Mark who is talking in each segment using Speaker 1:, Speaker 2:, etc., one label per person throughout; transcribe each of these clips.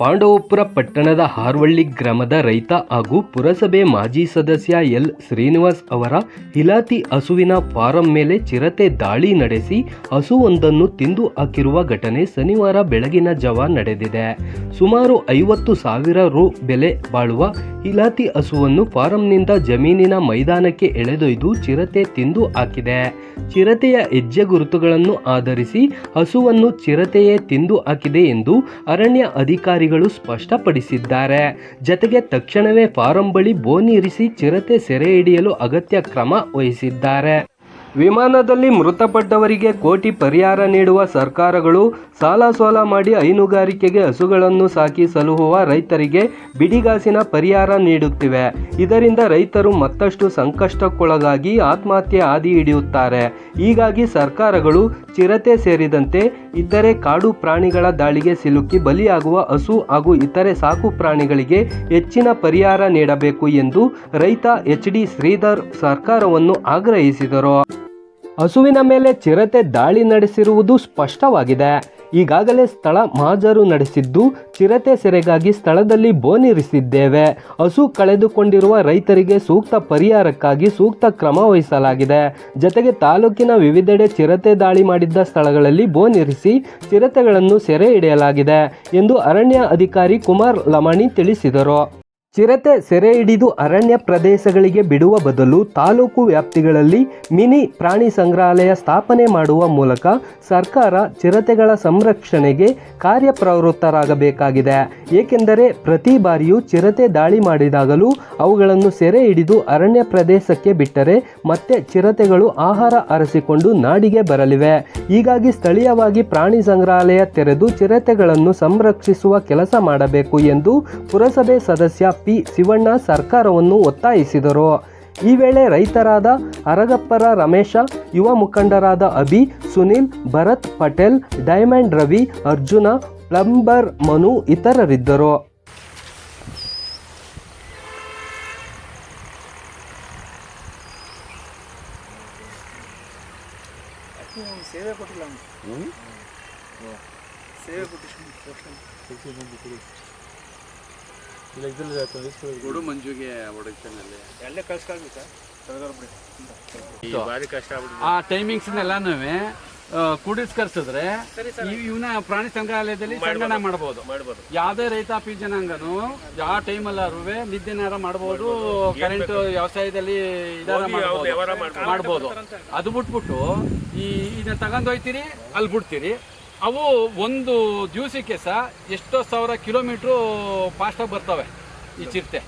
Speaker 1: ಪಾಂಡವಪುರ ಪಟ್ಟಣದ ಹಾರ್ವಳ್ಳಿ ಗ್ರಾಮದ ರೈತ ಹಾಗೂ ಪುರಸಭೆ ಮಾಜಿ ಸದಸ್ಯ ಎಲ್. ಶ್ರೀನಿವಾಸ್ ಅವರ ಇಲಾತಿ ಹಸುವಿನ ಫಾರಂ ಮೇಲೆ ಚಿರತೆ ದಾಳಿ ನಡೆಸಿ ಹಸುವೊಂದನ್ನು ತಿಂದು ಹಾಕಿರುವ ಘಟನೆ ಶನಿವಾರ ಬೆಳಗಿನ ಜಾವ ನಡೆದಿದೆ. ಸುಮಾರು ಐವತ್ತು ಸಾವಿರ ರು ಬೆಲೆ ಬಾಳುವ ಇಲಾತಿ ಹಸುವನ್ನು ಫಾರಂನಿಂದ ಜಮೀನಿನ ಮೈದಾನಕ್ಕೆ ಎಳೆದೊಯ್ದು ಚಿರತೆ ತಿಂದು ಹಾಕಿದೆ. ಚಿರತೆಯ ಹೆಜ್ಜೆ ಗುರುತುಗಳನ್ನು ಆಧರಿಸಿ ಹಸುವನ್ನು ಚಿರತೆಯೇ ತಿಂದು ಹಾಕಿದೆ ಎಂದು ಅರಣ್ಯ ಅಧಿಕಾರಿಗಳು ಸ್ಪಷ್ಟಪಡಿಸಿದ್ದಾರೆ. ಜತೆಗೆ ತಕ್ಷಣವೇ ಫಾರಂ ಬಳಿ ಬೋನಿ ಇರಿಸಿ ಚಿರತೆ ಸೆರೆ ಹಿಡಿಯಲು ಅಗತ್ಯ ಕ್ರಮ ವಹಿಸಿದ್ದಾರೆ. ವಿಮಾನದಲ್ಲಿ ಮೃತಪಟ್ಟವರಿಗೆ ಕೋಟಿ ಪರಿಹಾರ ನೀಡುವ ಸರ್ಕಾರಗಳು ಸಾಲ ಸೋಲ ಮಾಡಿ ಹೈನುಗಾರಿಕೆಗೆ ಹಸುಗಳನ್ನು ಸಾಕಿ ಸಲುಹುವ ರೈತರಿಗೆ ಬಿಡಿಗಾಸಿನ ಪರಿಹಾರ ನೀಡುತ್ತಿವೆ. ಇದರಿಂದ ರೈತರು ಮತ್ತಷ್ಟು ಸಂಕಷ್ಟಕ್ಕೊಳಗಾಗಿ ಆತ್ಮಹತ್ಯೆ ಹಾದಿ ಹಿಡಿಯುತ್ತಾರೆ. ಹೀಗಾಗಿ ಸರ್ಕಾರಗಳು ಚಿರತೆ ಸೇರಿದಂತೆ ಇತರೆ ಕಾಡು ಪ್ರಾಣಿಗಳ ದಾಳಿಗೆ ಸಿಲುಕಿ ಬಲಿಯಾಗುವ ಹಸು ಹಾಗೂ ಇತರೆ ಸಾಕು ಪ್ರಾಣಿಗಳಿಗೆ ಹೆಚ್ಚಿನ ಪರಿಹಾರ ನೀಡಬೇಕು ಎಂದು ರೈತ ಎಚ್ ಡಿ ಶ್ರೀಧರ್ ಸರ್ಕಾರವನ್ನು ಆಗ್ರಹಿಸಿದರು. ಹಸುವಿನ ಮೇಲೆ ಚಿರತೆ ದಾಳಿ ನಡೆಸಿರುವುದು ಸ್ಪಷ್ಟವಾಗಿದೆ. ಈಗಾಗಲೇ ಸ್ಥಳ ಮಾಜರು ನಡೆಸಿದ್ದು, ಚಿರತೆ ಸೆರೆಗಾಗಿ ಸ್ಥಳದಲ್ಲಿ ಬೋನಿರಿಸಿದ್ದೇವೆ ಹಸು ಕಳೆದುಕೊಂಡಿರುವ ರೈತರಿಗೆ ಸೂಕ್ತ ಪರಿಹಾರಕ್ಕಾಗಿ ಸೂಕ್ತ ಕ್ರಮ ವಹಿಸಲಾಗಿದೆ. ಜತೆಗೆ ತಾಲೂಕಿನ ವಿವಿಧೆಡೆ ಚಿರತೆ ದಾಳಿ ಮಾಡಿದ್ದ ಸ್ಥಳಗಳಲ್ಲಿ ಬೋನಿರಿಸಿ ಚಿರತೆಗಳನ್ನು ಸೆರೆ ಹಿಡಿಯಲಾಗಿದೆ ಎಂದು ಅರಣ್ಯ ಅಧಿಕಾರಿ ಕುಮಾರ್ ಲಮಾಣಿ ತಿಳಿಸಿದರು. ಚಿರತೆ ಸೆರೆ ಹಿಡಿದು ಅರಣ್ಯ ಪ್ರದೇಶಗಳಿಗೆ ಬಿಡುವ ಬದಲು ತಾಲೂಕು ವ್ಯಾಪ್ತಿಗಳಲ್ಲಿ ಮಿನಿ ಪ್ರಾಣಿ ಸಂಗ್ರಹಾಲಯ ಸ್ಥಾಪನೆ ಮಾಡುವ ಮೂಲಕ ಸರ್ಕಾರ ಚಿರತೆಗಳ ಸಂರಕ್ಷಣೆಗೆ ಕಾರ್ಯಪ್ರವೃತ್ತರಾಗಬೇಕಾಗಿದೆ. ಏಕೆಂದರೆ ಪ್ರತಿ ಬಾರಿಯೂ ಚಿರತೆ ದಾಳಿ ಮಾಡಿದಾಗಲೂ ಅವುಗಳನ್ನು ಸೆರೆ ಹಿಡಿದು ಅರಣ್ಯ ಪ್ರದೇಶಕ್ಕೆ ಬಿಟ್ಟರೆ ಮತ್ತೆ ಚಿರತೆಗಳು ಆಹಾರ ಅರಸಿಕೊಂಡು ನಾಡಿಗೆ ಬರಲಿವೆ. ಹೀಗಾಗಿ ಸ್ಥಳೀಯವಾಗಿ ಪ್ರಾಣಿ ಸಂಗ್ರಹಾಲಯ ತೆರೆದು ಚಿರತೆಗಳನ್ನು ಸಂರಕ್ಷಿಸುವ ಕೆಲಸ ಮಾಡಬೇಕು ಎಂದು ಪುರಸಭೆ ಸದಸ್ಯ ಪಿ ಶಿವಣ್ಣ ಸರ್ಕಾರವನ್ನು ಒತ್ತಾಯಿಸಿದರು. ಈ ವೇಳೆ ರೈತರಾದ ಅರಗಪ್ಪರ ರಮೇಶ, ಯುವ ಮುಖಂಡರಾದ ಅಭಿ, ಸುನಿಲ್, ಭರತ್ ಪಟೇಲ್, ಡೈಮಂಡ್ ರವಿ, ಅರ್ಜುನ, ಪ್ಲಂಬರ್ ಮನು ಇತರರಿದ್ದರು.
Speaker 2: ಕೊಡು ಮಂಜುಗೆ ಒಡಚನಲ್ಲಿ ಎಲ್ಲೇ ಕಳ್ಸ್ಕೊಳ್ಬೇಕಾ ಸರ್. ಭಾರಿ ಕಷ್ಟ ಆಗ್ಬಿಡ್ತು
Speaker 3: ಆ ಟೈಮಿಂಗ್ಸ್ನೆಲ್ಲಾನು ಕೂಡಿಸ್ ಕರ್ಸಿದ್ರೆ ಇವನ ಪ್ರಾಣಿ ಸಂಗ್ರಹಾಲಯದಲ್ಲಿ ಸಂಗಣ ಮಾಡಬಹುದು ಯಾವ್ದೇ ರೈತಾಪಿ ಜನಾಂಗನು ಯಾವ ಟೈಮಲ್ಲಾರು ನಿದ್ದೆನಾರ ಮಾಡಬಹುದು ಕರೆಂಟ್ ವ್ಯವಸಾಯದಲ್ಲಿ ಇದಾರ ಮಾಡ್ಬೋದು. ಮಾಡ್ಬೋದು. ಅದು ಬಿಟ್ಬಿಟ್ಟು ಈ ಇದನ್ನ ತಗೊಂಡೋಯ್ತೀರಿ ಅಲ್ಲಿ ಬಿಡ್ತೀರಿ. ಅವು ಒಂದು ದಿವಸಕ್ಕೆ ಸಹ ಎಷ್ಟೋ ಸಾವಿರ ಕಿಲೋಮೀಟ್ರು ಫಾಸ್ಟಾಗಿ ಬರ್ತವೆ. ಈ ಚಿರತೆ.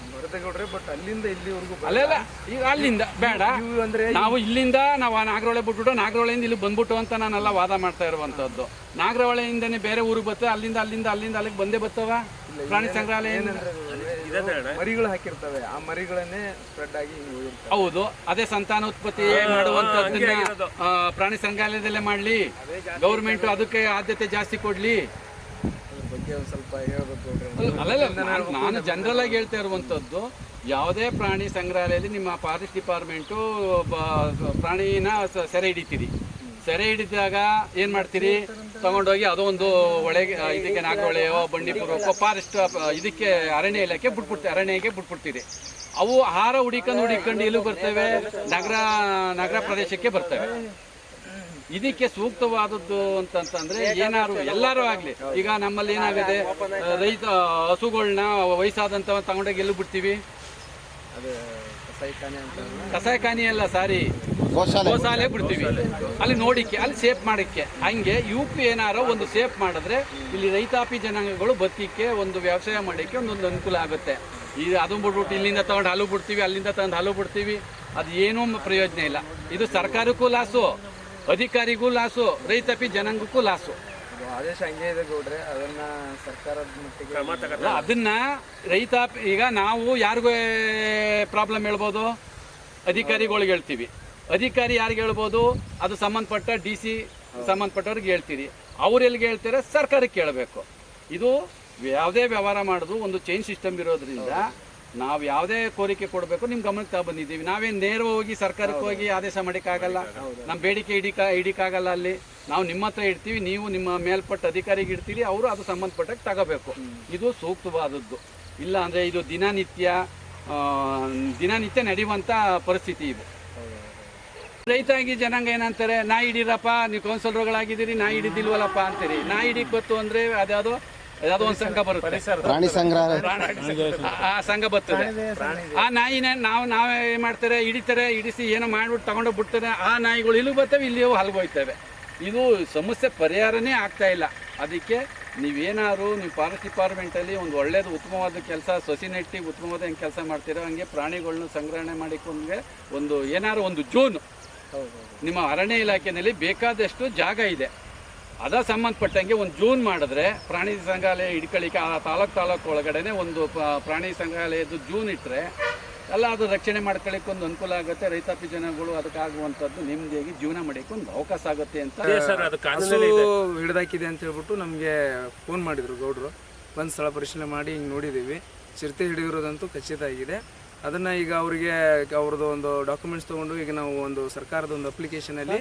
Speaker 2: ಬಟ್ ಅಲ್ಲಿಂದ ಇಲ್ಲಿವರೆಗೂ
Speaker 3: ಅಲ್ಲೆಲ್ಲ ಈಗ ಅಲ್ಲಿಂದ ಬೇಡ.
Speaker 2: ಅಂದ್ರೆ
Speaker 3: ನಾವು ಇಲ್ಲಿಂದ ನಾವು ಆ ನಾಗರಹೊಳೆ ಬಿಟ್ಬಿಟ್ಟು ನಾಗರಹೊಳೆಯಿಂದ ಇಲ್ಲಿ ಬಂದ್ಬಿಟ್ಟು ಅಂತ ನಾನೆಲ್ಲ ವಾದ ಮಾಡ್ತಾ ಇರುವಂತದ್ದು ನಾಗರಹೊಳೆಯಿಂದನೆ ಬೇರೆ ಊರಿಗೆ ಬರ್ತವೆ ಅಲ್ಲಿಂದ ಅಲ್ಲಿಂದ ಅಲ್ಲಿಂದ ಅಲ್ಲಿಗೆ ಬಂದೇ ಬರ್ತವ? ಪ್ರಾಣಿ ಸಂಗ್ರಹಾಲಯ
Speaker 2: ಮರಿಗಳು ಹಾಕಿರ್ತವೆ. ಆ ಮರಿಗಳನ್ನೇ ಸ್ಪ್ರೆಡ್ ಆಗಿ
Speaker 3: ಹೌದು ಅದೇ ಸಂತಾನೋತ್ಪತ್ತಿ ಮಾಡುವಂತದ್ದನ್ನ ಪ್ರಾಣಿ ಸಂಗ್ರಹಾಲಯದಲ್ಲೇ ಮಾಡ್ಲಿ. ಗೌರ್ಮೆಂಟ್ ಅದಕ್ಕೆ ಆದ್ಯತೆ ಜಾಸ್ತಿ ಕೊಡ್ಲಿ.
Speaker 2: ಬಗ್ಗೆ ಒಂದು ಸ್ವಲ್ಪ ಹೇಳ್ಬೇಕು ನೋಡ್ರಿ.
Speaker 3: ನಾನು ಜನರಲ್ ಆಗಿ ಹೇಳ್ತಾ ಇರುವಂತದ್ದು ಯಾವುದೇ ಪ್ರಾಣಿ ಸಂಗ್ರಹಾಲಯದಲ್ಲಿ ನಿಮ್ಮ ಫಾರೆಸ್ಟ್ ಡಿಪಾರ್ಟ್ಮೆಂಟು ಪ್ರಾಣಿನ ಸೆರೆ ಹಿಡಿತೀರಿ. ಸೆರೆ ಹಿಡಿದಾಗ ಏನ್ ಮಾಡ್ತೀರಿ? ತಗೊಂಡೋಗಿ ಅದೊಂದು ಒಂದು ಒಳಗೆ ಇದಕ್ಕೆ ನಾಗರಹೊಳೆಯೋ ಬಂಡೀಪುರಕ್ಕೋ ಫಾರೆಸ್ಟ್ ಇದಕ್ಕೆ ಅರಣ್ಯ ಇಲಾಖೆ ಬಿಟ್ಬಿಡ್ತೀವಿ ಅರಣ್ಯಕ್ಕೆ ಬಿಟ್ಬಿಡ್ತೀರಿ. ಅವು ಆಹಾರ ಹುಡಿಕೊಂಡು ಹುಡಿಕೊಂಡು ಇಲ್ಲೂ ಬರ್ತವೆ ನಗರ ನಗರ ಪ್ರದೇಶಕ್ಕೆ ಬರ್ತವೆ. ಇದಕ್ಕೆ ಸೂಕ್ತವಾದದ್ದು ಅಂತಂತಂದ್ರೆ ಏನಾದ್ರು ಎಲ್ಲರೂ ಆಗ್ಲಿ. ಈಗ ನಮ್ಮಲ್ಲಿ ಏನಾಗಿದೆ? ರೈತ ಹಸುಗಳನ್ನ ವಯಸ್ಸಾದಂತ ತಗೊಂಡೋಗಿ ಎಲ್ಲೂ ಬಿಡ್ತೀವಿ?
Speaker 2: ಅದು ಕಸಾಯಿಖಾನೆ
Speaker 3: ಅಲ್ಲ ಸಾರಿ. ಗೋಸಾಲೆ ಬಿಡ್ತೀವಿ. ಅಲ್ಲಿ ನೋಡಿಕ್ಕೆ ಅಲ್ಲಿ ಸೇಫ್ ಮಾಡಕ್ಕೆ. ಹಂಗೆ ಪಿ ಏನಾರೋ ಒಂದು ಸೇಫ್ ಮಾಡಿದ್ರೆ ಇಲ್ಲಿ ರೈತಾಪಿ ಜನಾಂಗಗಳು ಬತ್ತಿಕ್ಕೆ ಒಂದು ವ್ಯವಸಾಯ ಮಾಡಕ್ಕೆ ಒಂದೊಂದು ಅನುಕೂಲ ಆಗುತ್ತೆ. ಈಗ ಅದು ಬಿಟ್ಬಿಟ್ಟು ಇಲ್ಲಿಂದ ತಗೊಂಡು ಹಾಲು ಬಿಡ್ತೀವಿ ಅಲ್ಲಿಂದ ತಗೊಂಡು ಹಾಲು ಬಿಡ್ತೀವಿ. ಅದು ಏನೂ ಪ್ರಯೋಜನ ಇಲ್ಲ. ಇದು ಸರ್ಕಾರಕ್ಕೂ ಲಾಸು. ಅಧಿಕಾರಿಗೂ ಲಾಸು ರೈತಾಪಿ ಜನಾಂಗಕ್ಕೂ ಲಾಸು.
Speaker 2: ಆದೇಶ ಹಂಗೆ ಇದೆ ಗೌಡ್ರೆ ಅದನ್ನ ಸರ್ಕಾರದ ಮಟ್ಟಿಗೆ
Speaker 3: ಅದನ್ನ ರೈತ ಈಗ ನಾವು ಯಾರಿಗೂ ಪ್ರಾಬ್ಲಮ್ ಹೇಳ್ಬೋದು? ಅಧಿಕಾರಿಗಳಿಗೆ ಹೇಳ್ತೀವಿ. ಅಧಿಕಾರಿ ಯಾರಿಗೆ ಹೇಳ್ಬೋದು? ಅದು ಸಂಬಂಧಪಟ್ಟ ಡಿ ಸಿ ಸಂಬಂಧಪಟ್ಟವ್ರಿಗೆ ಹೇಳ್ತೀರಿ. ಅವ್ರು ಎಲ್ಲಿಗೆ ಹೇಳ್ತಾರೆ? ಸರ್ಕಾರಕ್ಕೆ ಕೇಳಬೇಕು. ಇದು ಯಾವುದೇ ವ್ಯವಹಾರ ಮಾಡೋದು ಒಂದು ಚೈನ್ ಸಿಸ್ಟಮ್ ಇರೋದ್ರಿಂದ ನಾವು ಯಾವುದೇ ಕೋರಿಕೆ ಕೊಡಬೇಕು ನಿಮ್ಮ ಗಮನಕ್ಕೆ ತಾ ಬಂದಿದ್ದೀವಿ. ನಾವೇನು ನೇರವಾಗಿ ಹೋಗಿ ಸರ್ಕಾರಕ್ಕೆ ಹೋಗಿ ಆದೇಶ ಮಾಡಿಕ್ಕಾಗಲ್ಲ. ನಮ್ಮ ಬೇಡಿಕೆ ಇಡಿಕ ಇಡಿಕಾಗಲ್ಲ ಅಲ್ಲಿ. ನಾವು ನಿಮ್ಮ ಹತ್ರ ಇಡ್ತೀವಿ ನೀವು ನಿಮ್ಮ ಮೇಲ್ಪಟ್ಟ ಅಧಿಕಾರಿಗೆ ಇಡ್ತೀರಿ ಅವರು ಅದು ಸಂಬಂಧಪಟ್ಟಕ್ಕೆ ತಗೋಬೇಕು. ಇದು ಸೂಕ್ತವಾದದ್ದು. ಇಲ್ಲ ಅಂದರೆ ಇದು ದಿನನಿತ್ಯ ದಿನನಿತ್ಯ ನಡೆಯುವಂಥ ಪರಿಸ್ಥಿತಿ ಇದು. ರೈತಾಗಿ ಜನಾಂಗ ಏನಂತಾರೆ ನಾ ಹಿಡೀರಪ್ಪ ನೀವು ಕೌನ್ಸಿಲರ್ಗಳಾಗಿದ್ದೀರಿ ನಾ ಹಿಡಿದಿಲ್ವಲ್ಲಪ್ಪ ಅಂತೀರಿ. ನಾ ಹಿಡಿಕ್ ಗೊತ್ತು ಅಂದರೆ ಅದ್ಯಾವುದೋ ಯಾವ್ದೋ ಒಂದು ಸಂಘ ಬರುತ್ತೆ.
Speaker 4: ಪ್ರಾಣಿ ಸಂಗ್ರಹ
Speaker 3: ಆ- ಸಂಘ ಬರ್ತದೆ. ಆ ನಾಯಿನ ನಾವು ನಾವೇ ಏನ್ ಮಾಡ್ತಾರೆ ಹಿಡಿತಾರೆ ಹಿಡಿಸಿ ಏನೋ ಮಾಡ್ಬಿಟ್ಟು ತಗೊಂಡೋಗಿ ಬಿಡ್ತಾರೆ. ಆ ನಾಯಿಗಳು ಇಲ್ಲಿ ಬರ್ತವೆ ಇಲ್ಲಿ ಹಲ್ಗೋಯ್ತವೆ. ಇದು ಸಮಸ್ಯೆ ಪರಿಹಾರನೇ ಆಗ್ತಾ ಇಲ್ಲ. ಅದಕ್ಕೆ ನೀವೇನಾದ್ರು ನೀವು ಫಾರೆಸ್ಟ್ ಡಿಪಾರ್ಟ್ಮೆಂಟಲ್ಲಿ ಒಂದು ಒಳ್ಳೇದು ಉತ್ತಮವಾದ ಕೆಲಸ ಸಸಿ ನೆಟ್ಟಿ ಉತ್ತಮವಾದ ಹೆಂಗೆ ಕೆಲಸ ಮಾಡ್ತೀರೋ ಹಂಗೆ ಪ್ರಾಣಿಗಳನ್ನ ಸಂಗ್ರಹಣೆ ಮಾಡಿಕೊಂಡ್ರೆ ಒಂದು ಏನಾದ್ರು ಒಂದು ಜೂನ್ ನಿಮ್ಮ ಅರಣ್ಯ ಇಲಾಖೆಯಲ್ಲಿ ಬೇಕಾದಷ್ಟು ಜಾಗ ಇದೆ. ಅದ ಸಂಬಂಧಪಟ್ಟಂಗೆ ಒಂದು ಜೂನ್ ಮಾಡಿದ್ರೆ ಪ್ರಾಣಿ ಸಂಗ್ರಹಾಲಯ ಹಿಡ್ಕೊಳ್ಳಿಕ್ಕೆ ಆ ತಾಲೂಕು ತಾಲೂಕು ಒಳಗಡೆನೆ ಒಂದು ಪ್ರಾಣಿ ಸಂಗ್ರಹಾಲಯದ್ದು ಜೂನ್ ಇಟ್ಟರೆ ಎಲ್ಲ ಅದು ರಕ್ಷಣೆ ಮಾಡ್ಕೊಳ್ಳಿಕ್ಕೆ ಒಂದು ಅನುಕೂಲ ಆಗುತ್ತೆ. ರೈತಾಪಿ ಜನಗಳು ಅದಕ್ಕಾಗುವಂಥದ್ದು ನೆಮ್ಮದಿಯಾಗಿ ಜೀವನ ಮಾಡೋಕ್ಕೆ ಒಂದು ಅವಕಾಶ ಆಗುತ್ತೆ ಅಂತ
Speaker 2: ಸರ್ ಅದು
Speaker 5: ಹಸು ಹಿಡ್ದಾಕಿದೆ ಅಂತ ಹೇಳ್ಬಿಟ್ಟು ನಮಗೆ ಫೋನ್ ಮಾಡಿದ್ರು ಗೌಡ್ರು. ಬಂದು ಸ್ಥಳ ಪರಿಶೀಲನೆ ಮಾಡಿ ಹಿಂಗೆ ನೋಡಿದ್ದೀವಿ ಚಿರತೆ ಹಿಡಿದಿರೋದಂತೂ ಖಚಿತ ಆಗಿದೆ. ಅದನ್ನು ಈಗ ಅವರಿಗೆ ಅವ್ರದ್ದು ಒಂದು ಡಾಕ್ಯುಮೆಂಟ್ಸ್ ತೊಗೊಂಡು ಈಗ ನಾವು ಒಂದು ಸರ್ಕಾರದ ಒಂದು ಅಪ್ಲಿಕೇಶನಲ್ಲಿ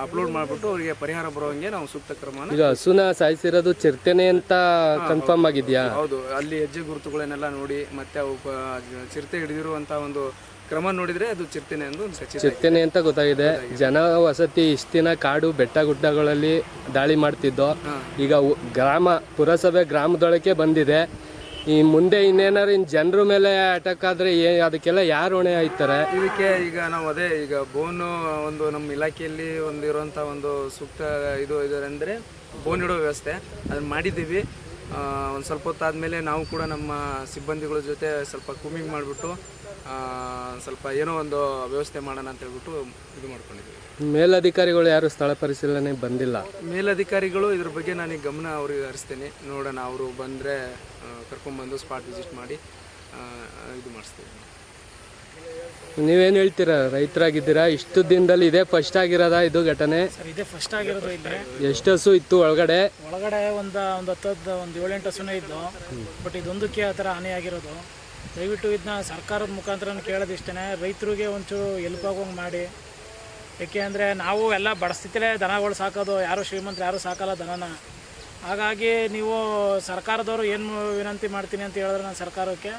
Speaker 5: ಅಪ್ಲೋಡ್ ಮಾಡಿಬಿಟ್ಟು ಅವರಿಗೆ ಪರಿಹಾರ ಬರೋಂಗೆ ನಾವು ಸೂಕ್ತ ಕ್ರಮ
Speaker 1: ಈಗ ಹಸುನ ಸಾಯಿಸಿರೋದು ಚಿರತೆನೆ ಅಂತ ಕನ್ಫರ್ಮ್ ಆಗಿದ್ಯಾ?
Speaker 5: ಹೌದು. ಅಲ್ಲಿ ಹೆಜ್ಜೆ ಗುರುತುಗಳನ್ನೆಲ್ಲ ನೋಡಿ ಮತ್ತೆ ಅವು ಚಿರತೆ ಹಿಡಿದಿರುವಂಥ ಒಂದು ಕ್ರಮ ನೋಡಿದ್ರೆ ಅದು ಚಿರತೆನೆ ಎಂದು
Speaker 1: ಚಿರ್ತೇನೆ ಅಂತ ಗೊತ್ತಾಗಿದೆ. ಜನ ವಸತಿ ಇಷ್ಟು ದಿನ ಕಾಡು ಬೆಟ್ಟ ಗುಡ್ಡಗಳಲ್ಲಿ ದಾಳಿ ಮಾಡ್ತಿದ್ದೋ ಈಗ ಗ್ರಾಮ ಪುರಸಭೆ ಗ್ರಾಮದೊಳಕ್ಕೆ ಬಂದಿದೆ. ಈ ಮುಂದೆ ಇನ್ನೇನಾರು ಇನ್ ಜನರ ಮೇಲೆ ಅಟ್ಯಾಕ್ ಆದ್ರೆ ಅದಕ್ಕೆಲ್ಲ ಯಾರು ಹೊಣೆ ಆಯ್ತಾರೆ?
Speaker 5: ಇದಕ್ಕೆ ಈಗ ನಾವು ಅದೇ, ಈಗ ಬೋನು ಒಂದು ನಮ್ಮ ಇಲಾಖೆಯಲ್ಲಿ ಒಂದು ಇರುವಂಥ ಒಂದು ಸೂಕ್ತ ಇದು ಇದೆ ಅಂದರೆ ಬೋನ್ ಇಡೋ ವ್ಯವಸ್ಥೆ. ಅದನ್ನ ಮಾಡಿದ್ದೀವಿ. ಒಂದು ಸ್ವಲ್ಪ ಹೊತ್ತಾದಮೇಲೆ ನಾವು ಕೂಡ ನಮ್ಮ ಸಿಬ್ಬಂದಿಗಳ ಜೊತೆ ಸ್ವಲ್ಪ ಕೂಮಿಂಗ್ ಮಾಡಿಬಿಟ್ಟು ಸ್ವಲ್ಪ ಏನೋ ಒಂದು ವ್ಯವಸ್ಥೆ ಮಾಡೋಣ ಅಂತ ಹೇಳ್ಬಿಟ್ಟು ಇದು ಮಾಡ್ಕೊಂಡಿದ್ದೀವಿ.
Speaker 1: ಮೇಲಧಿಕಾರಿಗಳು ಯಾರು ಸ್ಥಳ ಪರಿಶೀಲನೆ ಬಂದಿಲ್ಲ?
Speaker 5: ಮೇಲಧಿಕಾರಿಗಳು ಇದ್ರ ಬಗ್ಗೆ ನಾನು ಈಗ ಗಮನ ಅವ್ರಿಗೆ ಹರಿಸ್ತೇನೆ. ನೋಡೋಣ ಅವರು ಬಂದರೆ ಕರ್ಕೊಂಡ್ಬಂದು ಸ್ಪಾಟ್ ವಿಸಿಟ್ ಮಾಡಿ ಇದು ಮಾಡಿಸ್ತೀವಿ.
Speaker 1: ನೀವೇನ್ ಹೇಳ್ತೀರಾ? ರೈತರಾಗಿದ್ದೀರಾ? ಇಷ್ಟು ದಿನದಲ್ಲಿ ಇದೇ ಫಸ್ಟ್ ಆಗಿರೋದ ಇದು ಘಟನೆ?
Speaker 6: ಸರ್ ಇದೇ ಫಸ್ಟ್ ಆಗಿರೋದು ಇಲ್ಲಿ.
Speaker 1: ಎಷ್ಟು ಹಸು ಇತ್ತು ಒಳಗಡೆ?
Speaker 6: ಒಳಗಡೆ ಒಂದು ಒಂದು ಹತ್ತದ್ದು ಒಂದು ಏಳೆಂಟು ಹಸುನೇ ಇದ್ದು. ಬಟ್ ಇದೊಂದಕ್ಕೆ ಆ ಥರ ಹಾನಿಯಾಗಿರೋದು ದಯವಿಟ್ಟು ಇದನ್ನ ಸರ್ಕಾರದ ಮುಖಾಂತರ ಕೇಳೋದಿಷ್ಟೇ ರೈತರಿಗೆ ಒಂಚೂರು ಹೆಲ್ಪ್ ಆಗೋಂಗೆ ಮಾಡಿ. ಏಕೆ ಅಂದರೆ ನಾವು ಎಲ್ಲ ಬಡಸ್ಥಿತಿಲೇ ದನಗಳು ಸಾಕೋದು. ಯಾರು ಶ್ರೀಮಂತರು ಯಾರು ಸಾಕಲ್ಲ ದನನ. ಹಾಗಾಗಿ ನೀವು ಸರ್ಕಾರದವರು ಏನು ವಿನಂತಿ ಮಾಡ್ತೀನಿ ಅಂತ ಹೇಳಿದ್ರೆ ನಾನು ಸರ್ಕಾರಕ್ಕೆ.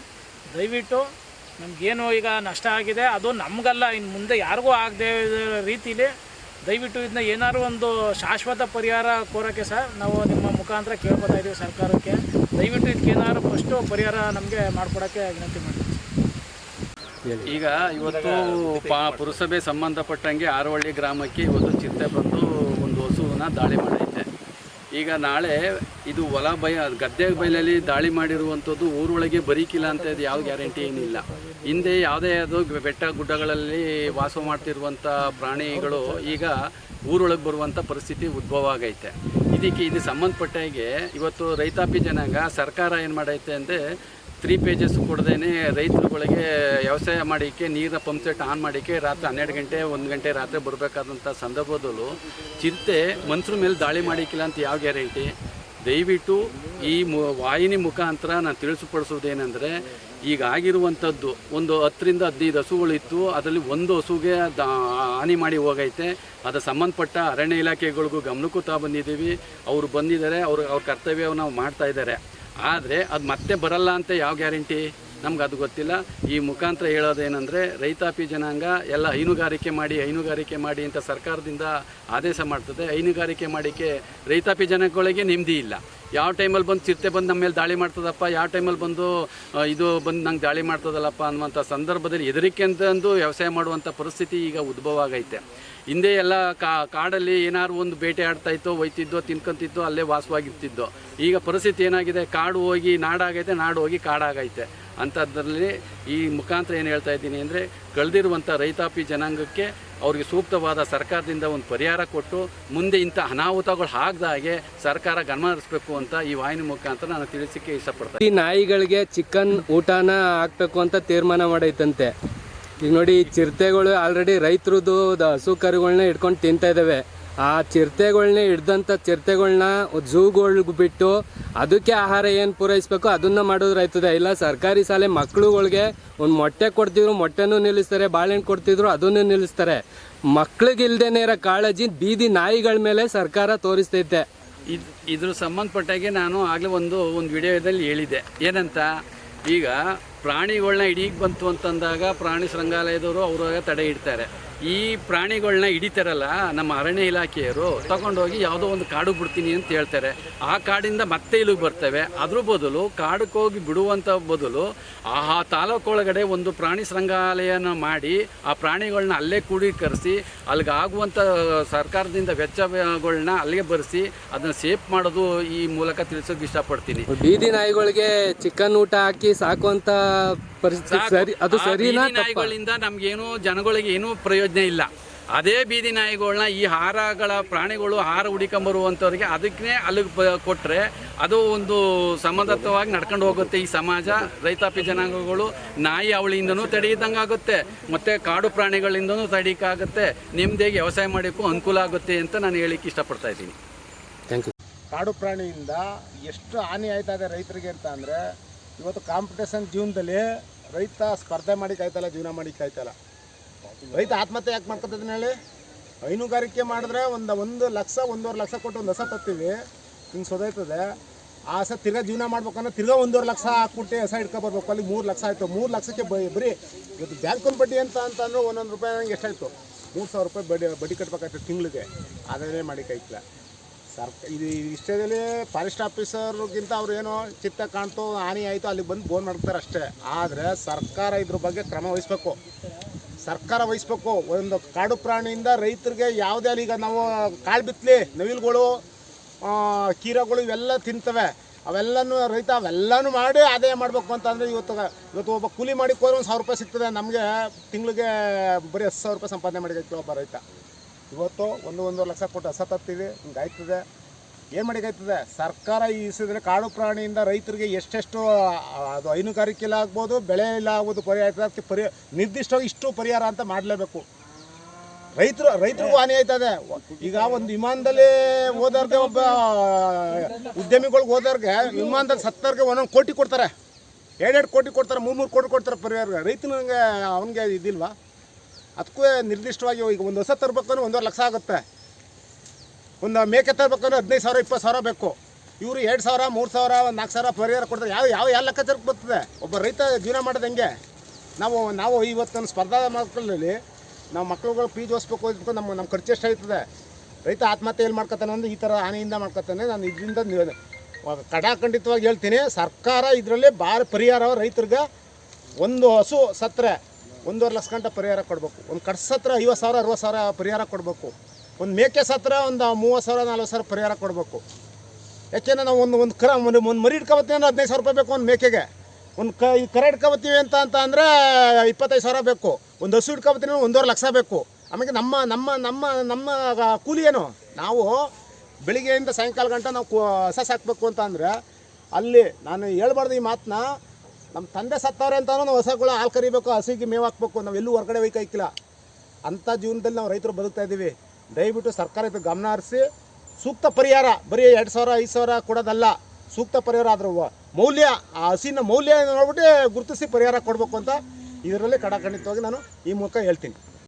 Speaker 6: ದಯವಿಟ್ಟು ನಮಗೇನು ಈಗ ನಷ್ಟ ಆಗಿದೆ, ಅದು ನಮಗಲ್ಲ ಇನ್ನು ಮುಂದೆ ಯಾರಿಗೂ ಆಗದೆ ರೀತಿಲಿ ದಯವಿಟ್ಟು ಇದನ್ನ ಏನಾದ್ರು ಒಂದು ಶಾಶ್ವತ ಪರಿಹಾರ ಕೋರೋಕ್ಕೆ ಸರ್ ನಾವು ನಿಮ್ಮ ಮುಖಾಂತರ ಕೇಳ್ಕೊತಾ ಇದ್ದೀವಿ ಸರ್ಕಾರಕ್ಕೆ. ದಯವಿಟ್ಟು ಇದಕ್ಕೆ ಏನಾದ್ರು ಫಸ್ಟು ಪರಿಹಾರ ನಮಗೆ ಮಾಡಿಕೊಡೋಕ್ಕೆ ವಿನಂತಿ ಮಾಡ್ತೀವಿ.
Speaker 3: ಈಗ ಇವತ್ತು ಪಾ ಪುರಸಭೆ ಸಂಬಂಧಪಟ್ಟಂಗೆ ಆರವಳ್ಳಿ ಗ್ರಾಮಕ್ಕೆ ಇವತ್ತು ಚಿಂತೆ ಬಂದು ಒಂದು ಹಸುವನ್ನ ದಾಳಿ ಮಾಡೈತೆ. ಈಗ ನಾಳೆ ಇದು ಹೊಲ ಬಯ ಗದ್ದೆ ಬಯಲಲ್ಲಿ ದಾಳಿ ಮಾಡಿರುವಂಥದ್ದು ಊರೊಳಗೆ ಬರೀಕಿಲ್ಲ ಅಂತ ಇದು ಯಾವ ಗ್ಯಾರಂಟಿ ಏನಿಲ್ಲ. ಹಿಂದೆ ಯಾವುದೇ ಅದು ಬೆಟ್ಟ ಗುಡ್ಡಗಳಲ್ಲಿ ವಾಸ ಮಾಡ್ತಿರುವಂಥ ಪ್ರಾಣಿಗಳು ಈಗ ಊರೊಳಗೆ ಬರುವಂಥ ಪರಿಸ್ಥಿತಿ ಉದ್ಭವ ಆಗೈತೆ. ಇದಕ್ಕೆ ಇದು ಸಂಬಂಧಪಟ್ಟಾಗೆ ಇವತ್ತು ರೈತಾಪಿ ಜನಾಂಗ ಸರ್ಕಾರ ಏನು ಮಾಡೈತೆ ಅಂದರೆ ತ್ರೀ ಪೇಜಸ್ ಕೊಡದೇನೆ ರೈತರುಗಳಿಗೆ ವ್ಯವಸಾಯ ಮಾಡಿಕ್ಕೆ ನೀರಿನ ಪಂಪ್ ಸೆಟ್ ಆನ್ ಮಾಡಿಕ್ಕೆ ರಾತ್ರಿ ಹನ್ನೆರಡು ಗಂಟೆ, ಒಂದು ಗಂಟೆ ರಾತ್ರಿ ಬರಬೇಕಾದಂಥ ಸಂದರ್ಭದಲ್ಲೂ ಚಿಂತೆ ಮನುಷ್ಯರ ಮೇಲೆ ದಾಳಿ ಮಾಡಿಕ್ಕಿಲ್ಲ ಅಂತ ಯಾವ ಗ್ಯಾರಂಟಿ? ದಯವಿಟ್ಟು ಈ ಮು, ವಾಹಿನಿ ಮುಖಾಂತರ ನಾನು ತಿಳಿಸಿಪಡಿಸೋದೇನೆಂದರೆ ಈಗ ಆಗಿರುವಂಥದ್ದು ಒಂದು ಹತ್ತರಿಂದ ಹದಿನೈದು ಹಸುಗಳಿತ್ತು, ಅದರಲ್ಲಿ ಒಂದು ಹಸುಗೆ ದ, ಹಾನಿ ಮಾಡಿ ಹೋಗೈತೆ. ಅದು ಸಂಬಂಧಪಟ್ಟ ಅರಣ್ಯ ಇಲಾಖೆಗಳಿಗೂ ಗಮನಕ್ಕೂ ತಾ ಬಂದಿದ್ದೀವಿ. ಅವರು ಬಂದಿದ್ದಾರೆ, ಅವರು, ಅವ್ರ ಕರ್ತವ್ಯವನ್ನು ನಾವು ಮಾಡ್ತಾ ಆದರೆ ಅದು ಮತ್ತೆ ಬರಲ್ಲ ಅಂತ ಯಾವ ಗ್ಯಾರಂಟಿ? ನಮ್ಗೆ ಅದು ಗೊತ್ತಿಲ್ಲ. ಈ ಮುಖಾಂತರ ಹೇಳೋದೇನೆಂದರೆ, ರೈತಾಪಿ ಜನಾಂಗ ಎಲ್ಲ ಹೈನುಗಾರಿಕೆ ಮಾಡಿ ಹೈನುಗಾರಿಕೆ ಮಾಡಿ ಅಂತ ಸರ್ಕಾರದಿಂದ ಆದೇಶ ಮಾಡ್ತದೆ. ಹೈನುಗಾರಿಕೆ ಮಾಡಿಕೆ ರೈತಾಪಿ ಜನಗಳಿಗೆ ನೆಮ್ಮದಿ ಇಲ್ಲ. ಯಾವ ಟೈಮಲ್ಲಿ ಬಂದು ಚಿರತೆ ಬಂದು ನಮ್ಮ ಮೇಲೆ ದಾಳಿ ಮಾಡ್ತದಪ್ಪ, ಯಾವ ಟೈಮಲ್ಲಿ ಬಂದು ಇದು ಬಂದು ನಂಗೆ ದಾಳಿ ಮಾಡ್ತದಲ್ಲಪ್ಪ ಅನ್ನುವಂಥ ಸಂದರ್ಭದಲ್ಲಿ ಹೆದರಿಕೆ ಅಂತಂದು ವ್ಯವಸಾಯ ಮಾಡುವಂಥ ಪರಿಸ್ಥಿತಿ ಈಗ ಉದ್ಭವ ಆಗೈತೆ. ಹಿಂದೆ ಎಲ್ಲ ಕಾ, ಕಾಡಲ್ಲಿ ಏನಾದ್ರು ಒಂದು ಬೇಟೆ ಆಡ್ತಾ ಇತ್ತು ಒಯ್ತಿದ್ದೋ ತಿನ್ಕೊಂತಿದ್ದೋ, ಅಲ್ಲೇ ವಾಸವಾಗಿರ್ತಿದ್ದೋ. ಈಗ ಪರಿಸ್ಥಿತಿ ಏನಾಗಿದೆ? ಕಾಡು ಹೋಗಿ ನಾಡಾಗೈತೆ, ನಾಡು ಹೋಗಿ ಕಾಡಾಗೈತೆ. ಅಂಥದ್ರಲ್ಲಿ ಈ ಮುಖಾಂತರ ಏನು ಹೇಳ್ತಾ ಇದ್ದೀನಿ ಅಂದರೆ ಕಳೆದಿರುವಂಥ ರೈತಾಪಿ ಜನಾಂಗಕ್ಕೆ ಅವರಿಗೆ ಸೂಕ್ತವಾದ ಸರ್ಕಾರದಿಂದ ಒಂದು ಪರಿಹಾರ ಕೊಟ್ಟು ಮುಂದೆ ಇಂಥ ಅನಾಹುತಗಳು ಆಗದ ಹಾಗೆ ಸರ್ಕಾರ ಗಮನ ಹರಿಸ್ಬೇಕು ಅಂತ ಈ ವಾಹಿನಿ ಮುಖಾಂತರ ನಾನು ತಿಳಿಸಕ್ಕೆ ಇಷ್ಟಪಡ್ತೀನಿ
Speaker 1: ಈ ನಾಯಿಗಳಿಗೆ ಚಿಕನ್ ಊಟನ ಹಾಕಬೇಕು ಅಂತ ತೀರ್ಮಾನ ಮಾಡೈತಂತೆ. ಈಗ ನೋಡಿ ಚಿರತೆಗಳು ಆಲ್ರೆಡಿ ರೈತರದ್ದು ಹಸು ಕರುಗಳನ್ನ ಇಟ್ಕೊಂಡು ತಿಂತಾ ಇದ್ದಾವೆ ಆ ಚಿರತೆಗಳ್ನ ಹಿಡ್ದಂಥ ಚಿರತೆಗಳ್ನ ಝೂಗಳ್ಗೆ ಬಿಟ್ಟು ಅದಕ್ಕೆ ಆಹಾರ ಏನು ಪೂರೈಸಬೇಕು ಅದನ್ನ ಮಾಡೋದ್ರಾಯ್ತದೆ. ಇಲ್ಲ, ಸರ್ಕಾರಿ ಶಾಲೆ ಮಕ್ಕಳುಗಳಿಗೆ ಒಂದು ಮೊಟ್ಟೆ ಕೊಡ್ತಿದ್ರು, ಮೊಟ್ಟೆನೂ ನಿಲ್ಲಿಸ್ತಾರೆ, ಬಾಳೆಹಣ್ಣು ಕೊಡ್ತಿದ್ರು, ಅದನ್ನು ನಿಲ್ಲಿಸ್ತಾರೆ. ಮಕ್ಳಿಗಿಲ್ದೇನೆ ಇರೋ ಕಾಳಜಿ ಬೀದಿ ನಾಯಿಗಳ ಮೇಲೆ ಸರ್ಕಾರ ತೋರಿಸ್ತೈತೆ.
Speaker 3: ಇದ್, ಇದ್ರ ಸಂಬಂಧಪಟ್ಟಾಗೆ ನಾನು ಆಗಲೇ ಒಂದು ಒಂದು ವಿಡಿಯೋದಲ್ಲಿ ಹೇಳಿದೆ ಏನಂತ? ಈಗ ಪ್ರಾಣಿಗಳನ್ನ ಹಿಡೀಗೆ ಬಂತು ಅಂತಂದಾಗ ಪ್ರಾಣಿ ಸಂಗ್ರಹಾಲಯದವರು ಅವ್ರಾಗ ತಡೆ ಇಡ್ತಾರೆ. ಈ ಪ್ರಾಣಿಗಳನ್ನ ಹಿಡಿತಾರಲ್ಲ, ನಮ್ಮ ಅರಣ್ಯ ಇಲಾಖೆಯವರು ತಗೊಂಡೋಗಿ ಯಾವುದೋ ಒಂದು ಕಾಡು ಬಿಡ್ತೀನಿ ಅಂತ ಹೇಳ್ತಾರೆ. ಆ ಕಾಡಿಂದ ಮತ್ತೆ ಇಲ್ಲಿಗೆ ಬರ್ತವೆ. ಅದ್ರ ಬದಲು ಕಾಡಕ್ಕೆ ಹೋಗಿ ಬಿಡುವಂಥ ಬದಲು ಆ ತಾಲೂಕೊಳಗಡೆ ಒಂದು ಪ್ರಾಣಿ ಸಂಗ್ರಹಾಲಯನ ಮಾಡಿ ಆ ಪ್ರಾಣಿಗಳನ್ನ ಅಲ್ಲೇ ಕೂಡೀಕರಿಸಿ ಅಲ್ಲಿಗೆ ಆಗುವಂಥ ಸರ್ಕಾರದಿಂದ ವೆಚ್ಚಗಳನ್ನ ಅಲ್ಲಿಗೆ ಬರೆಸಿ ಅದನ್ನ ಸೇಫ್ ಮಾಡೋದು ಈ ಮೂಲಕ ತಿಳಿಸೋಕೆ ಇಷ್ಟಪಡ್ತೀನಿ.
Speaker 1: ಬೀದಿ ನಾಯಿಗಳಿಗೆ ಚಿಕನ್ ಊಟ ಹಾಕಿ ಸಾಕುವಂತ ಪರಿಸ್ಥಿತಿ. ಸರಿ ಅದು ಸರಿನಾ
Speaker 3: ನಾಯಿಗಳಿಂದ ನಮ್ಗೇನು ಜನಗಳಿಗೆ ಏನೂ ಪ್ರಯೋಜನ ಇಲ್ಲ. ಅದೇ ಬೀದಿ ನಾಯಿಗಳನ್ನ ಈ ಹಾರಗಳ ಪ್ರಾಣಿಗಳು ಹಾರ ಹುಡಿಕೊಂಬರುವಂಥವ್ರಿಗೆ ಅದಕ್ಕೆ ಅಲ್ಲಿಗೆ ಕೊಟ್ಟರೆ ಅದು ಒಂದು ಸಮದತ್ತವಾಗಿ ನಡ್ಕೊಂಡು ಹೋಗುತ್ತೆ ಈ ಸಮಾಜ. ರೈತಾಪಿ ಜನಾಂಗಗಳು ನಾಯಿ ಅವಳಿಯಿಂದನೂ ತಡೆಯಿದಂಗೆ ಆಗುತ್ತೆ. ಮತ್ತು ಕಾಡು ಪ್ರಾಣಿಗಳಿಂದನೂ ತಡೀಕಾಗುತ್ತೆ. ನಿಮ್ಮದೇ ವ್ಯವಸಾಯ ಮಾಡೋಕ್ಕೂ ಅನುಕೂಲ ಆಗುತ್ತೆ ಅಂತ ನಾನು ಹೇಳಿಕ್ಕೆ ಇಷ್ಟಪಡ್ತಾ ಇದ್ದೀನಿ.
Speaker 1: ಥ್ಯಾಂಕ್ ಯು
Speaker 4: ಕಾಡು ಪ್ರಾಣಿಯಿಂದ ಎಷ್ಟು ಹಾನಿ ಆಯ್ತಾ ಇದೆ ರೈತರಿಗೆ ಅಂತ ಅಂದರೆ ಇವತ್ತು ಕಾಂಪಿಟೇಷನ್ ಜೀವನದಲ್ಲಿ ರೈತ ಸ್ಪರ್ಧೆ ಮಾಡಿ ಕಾಯ್ತಲ್ಲ ಜೀವನ ಮಾಡಿ ಕಾಯ್ತಲ್ಲ ರೈತ ಆತ್ಮಹತ್ಯೆ ಯಾಕೆ ಮಾಡ್ಕೊತಿದ್ದೀನಿ ಹೇಳಿ? ಹೈನುಗಾರಿಕೆ ಮಾಡಿದ್ರೆ ಒಂದು ಒಂದು ಲಕ್ಷ, ಒಂದೂವರೆ ಲಕ್ಷ ಕೊಟ್ಟು ಒಂದು ಹೊಸ ತತ್ತೀವಿ. ಹಿಂಗೆ ಸೊದೈತದೆ ಆ ಹಸ ತಿರ್ಗಾ ಜೀವನ ಮಾಡ್ಬೇಕಂದ್ರೆ ತಿರ್ಗಾ ಒಂದೂವರೆ ಲಕ್ಷ ಹಾಕ್ಬಿಟ್ಟು ಹಸ ಇಟ್ಕೊಬರ್ಬೇಕು ಅಲ್ಲಿ ಮೂರು ಲಕ್ಷ ಆಯಿತು. ಮೂರು ಲಕ್ಷಕ್ಕೆ ಬರೀ ಇವತ್ತು ಬ್ಯಾಂಕಿನ ಬಡ್ಡಿ ಅಂತ ಅಂತಂದ್ರೆ ಒಂದೊಂದು ರೂಪಾಯಿ ನಂಗೆ ಎಷ್ಟಾಯಿತು? ಮೂರು ಸಾವಿರ ರೂಪಾಯಿ ಬಡ್ಡಿ ಬಡ್ಡಿ ಕಟ್ಬೇಕಾಯ್ತು ತಿಂಗಳಿಗೆ. ಅದನ್ನೇ ಮಾಡಿ ಇದು ಇಷ್ಟದಲ್ಲಿ ಫಾರೆಸ್ಟ್ ಆಫೀಸರ್ಗಿಂತ ಅವ್ರು ಏನೋ ಚಿತ್ತ ಕಾಣ್ತು ಹಾನಿ ಆಯಿತು ಅಲ್ಲಿಗೆ ಬಂದು ಬೋನ್ ಮಾಡ್ತಾರೆ ಅಷ್ಟೇ. ಆದರೆ ಸರ್ಕಾರ ಇದ್ರ ಬಗ್ಗೆ ಕ್ರಮ ವಹಿಸ್ಬೇಕು. ಸರ್ಕಾರ ವಹಿಸ್ಬೇಕು. ಒಂದು ಕಾಡು ಪ್ರಾಣಿಯಿಂದ ರೈತರಿಗೆ ಯಾವುದೇ ಅಲ್ಲಿ ಈಗ ನಾವು ಕಾಳು ಬಿತ್ತಲಿ ನವಿಲುಗಳು ಕೀರಗಳು ಇವೆಲ್ಲ ತಿಂತವೆ. ಅವೆಲ್ಲನೂ ರೈತ ಅವೆಲ್ಲನೂ ಮಾಡಿ ಆದಾಯ ಮಾಡಬೇಕು ಅಂತಂದರೆ ಇವತ್ತು ಇವತ್ತು ಒಬ್ಬ ಕೂಲಿ ಮಾಡಿ ಹೋದ್ರೆ ಒಂದು ಸಾವಿರ ರೂಪಾಯಿ ಸಿಗ್ತದೆ. ನಮಗೆ ತಿಂಗಳಿಗೆ ಬರೀ ಹತ್ತು ಸಾವಿರ ರೂಪಾಯಿ ಸಂಪಾದನೆ ಮಾಡಿಕೈತಿ ಒಬ್ಬ ರೈತ. ಇವತ್ತು ಒಂದು ಒಂದು ಲಕ್ಷ ಕೊಟ್ಟು ಹಸ ತತ್ತೀವಿ ಹಿಂಗೆ ಆಯ್ತದೆ. ಏನು ಮಾಡಿಕಾಯ್ತದೆ ಸರ್ಕಾರ ಈ ಇಸಿದ್ರೆ ಕಾಡು ಪ್ರಾಣಿಯಿಂದ ರೈತರಿಗೆ ಎಷ್ಟೆಷ್ಟು ಅದು ಹೈನುಗಾರಿಕೆ ಇಲ್ಲ ಆಗ್ಬೋದು, ಬೆಳೆ ಇಲ್ಲ ಆಗ್ಬೋದು ಪರಿಹಾರ ಪರಿ, ನಿರ್ದಿಷ್ಟವಾಗಿ ಇಷ್ಟು ಪರಿಹಾರ ಅಂತ ಮಾಡಲೇಬೇಕು. ರೈತರು, ರೈತರಿಗೂ ಹಾನಿ ಆಯ್ತದೆ. ಈಗ ಒಂದು ವಿಮಾನದಲ್ಲಿ ಹೋದವ್ರಿಗೆ ಒಬ್ಬ ಉದ್ಯಮಿಗಳಿಗೆ ಹೋದವ್ರಿಗೆ ವಿಮಾನದಲ್ಲಿ ಸತ್ತವ್ರಿಗೆ ಒಂದೊಂದು ಕೋಟಿ ಕೊಡ್ತಾರೆ. ಎರಡೆರಡು ಕೋಟಿ ಕೊಡ್ತಾರೆ ಮೂರು ಮೂರು ಕೋಟಿ ಕೊಡ್ತಾರೆ ಪರಿಹಾರ. ರೈತನಿಗೆ ಅವನಿಗೆ ಇದಿಲ್ವಾ? ಅದಕ್ಕೂ ನಿರ್ದಿಷ್ಟವಾಗಿ ಈಗ ಒಂದು ಹೊಸ ತರ್ಬೇಕಂದ್ರೆ ಒಂದೂವರೆ ಲಕ್ಷ ಆಗುತ್ತೆ. ಒಂದು ಮೇಕೆ ತರ್ಬೇಕಂದ್ರೆ ಹದಿನೈದು ಸಾವಿರ, ಇಪ್ಪತ್ತು ಸಾವಿರ ಬೇಕು. ಇವರು ಎರಡು ಸಾವಿರ, ಮೂರು ಸಾವಿರ, ಒಂದು ನಾಲ್ಕು ಸಾವಿರ ಪರಿಹಾರ ಕೊಡ್ತಾರೆ. ಯಾವ ಯಾವ ಯಾವ ಲೆಕ್ಕಾಚಾರಕ್ಕೆ ಬರ್ತದೆ? ಒಬ್ಬ ರೈತ ಜೀವನ ಮಾಡೋದು ಹೆಂಗೆ? ನಾವು ನಾವು ಇವತ್ತಿನ ಸ್ಪರ್ಧಾ ಮಕ್ಕಳಲ್ಲಿ ನಾವು ಮಕ್ಳುಗಳು ಫೀಸ್ ಓದಿಸ್ಬೇಕು ಅಂತ ನಮ್ಮ ನಮ್ಮ ಖರ್ಚು ಎಷ್ಟು ಆಯ್ತದೆ? ರೈತ ಆತ್ಮಹತ್ಯೆ ಎಲ್ಲಿ ಮಾಡ್ಕೊತಾನೆ ಅಂದ್ರೆ ಈ ಥರ ಹಾನಿಯಿಂದ ಮಾಡ್ಕೊತಾನೆ. ನಾನು ಇದರಿಂದ ಕಡಾಖಂಡಿತವಾಗಿ ಹೇಳ್ತೀನಿ, ಸರ್ಕಾರ ಇದರಲ್ಲಿ ಭಾರಿ ಪರಿಹಾರ ರೈತರಿಗೆ ಒಂದು ಹಸು ಸತ್ತರೆ ಒಂದೂವರೆ ಲಕ್ಷ ಗಂಟೆ ಪರಿಹಾರ ಕೊಡಬೇಕು. ಒಂದು ಕಟ್ಸ ಹತ್ರ ಐವತ್ತು ಸಾವಿರ, ಅರವತ್ತು ಸಾವಿರ ಪರಿಹಾರ ಕೊಡಬೇಕು. ಒಂದು ಮೇಕೆ ಸತ್ರ ಒಂದು ಮೂವತ್ತು ಸಾವಿರ, ನಲ್ವತ್ತು ಸಾವಿರ ಪರಿಹಾರ ಕೊಡಬೇಕು. ಯಾಕೆಂದ್ರೆ ನಾವು ಒಂದು ಒಂದು ಕರ ಒಂದು ಒಂದು ಮರಿ ಇಟ್ಕೊಬತ್ತೀವಿ ಅಂದ್ರೆ ಹದಿನೈದು ಸಾವಿರ ರೂಪಾಯಿ ಬೇಕು ಒಂದು ಮೇಕೆಗೆ. ಒಂದು ಕ ಈ ಕರ ಇಟ್ಕೊಬತ್ತೀವಿ ಅಂತ ಅಂತ ಅಂದರೆ ಇಪ್ಪತ್ತೈದು ಸಾವಿರ ಬೇಕು. ಒಂದು ಹಸು ಇಟ್ಕೊಬತ್ತೀವಿ ಅಂದ್ರೆ ಒಂದೂವರೆ ಲಕ್ಷ ಬೇಕು. ಆಮೇಲೆ ನಮ್ಮ ನಮ್ಮ ನಮ್ಮ ನಮ್ಮ ಕೂಲಿ ಏನು? ನಾವು ಬೆಳಿಗ್ಗೆಯಿಂದ ಸಾಯಂಕಾಲ ಗಂಟೆ ನಾವು ಕು- ಹಸ ಸಾಕಬೇಕು ಅಂತ ಅಂದರೆ ಅಲ್ಲಿ ನಾನು ಹೇಳ್ಬಾರ್ದು ಈ ಮಾತನ್ನ ನಮ್ಮ ತಂದೆ ಸತ್ತವ್ರೆ ಅಂತ ನಾವು ಹೊಸಗಳು ಹಾಲು ಕರಿಬೇಕು, ಹಸಿಗೆ ಮೇವು ಹಾಕ್ಬೇಕು, ನಾವು ಎಲ್ಲೂ ಹೊರಗಡೆ ಒಯ್ಕಾಯ್ಕಿಲ್ಲ ಅಂಥ ಜೀವನದಲ್ಲಿ ನಾವು ರೈತರು ಬದುಕ್ತಾ ಇದ್ದೀವಿ. ದಯವಿಟ್ಟು ಸರ್ಕಾರ ಇದು ಗಮನ ಹರಿಸಿ, ಸೂಕ್ತ ಪರಿಹಾರ, ಬರೀ ಎರಡು ಸಾವಿರ, ಐದು ಸಾವಿರ ಕೊಡೋದಲ್ಲ, ಸೂಕ್ತ ಪರಿಹಾರ ಆದರೂ ಮೌಲ್ಯ, ಆ ಹಸಿನ ಮೌಲ್ಯ ನೋಡ್ಬಿಟ್ಟು ಗುರುತಿಸಿ ಪರಿಹಾರ ಕೊಡಬೇಕು ಅಂತ ಇದರಲ್ಲಿ ಕಡಾಖಂಡಿತವಾಗಿ ನಾನು ಈ ಮೂಲಕ ಹೇಳ್ತೀನಿ.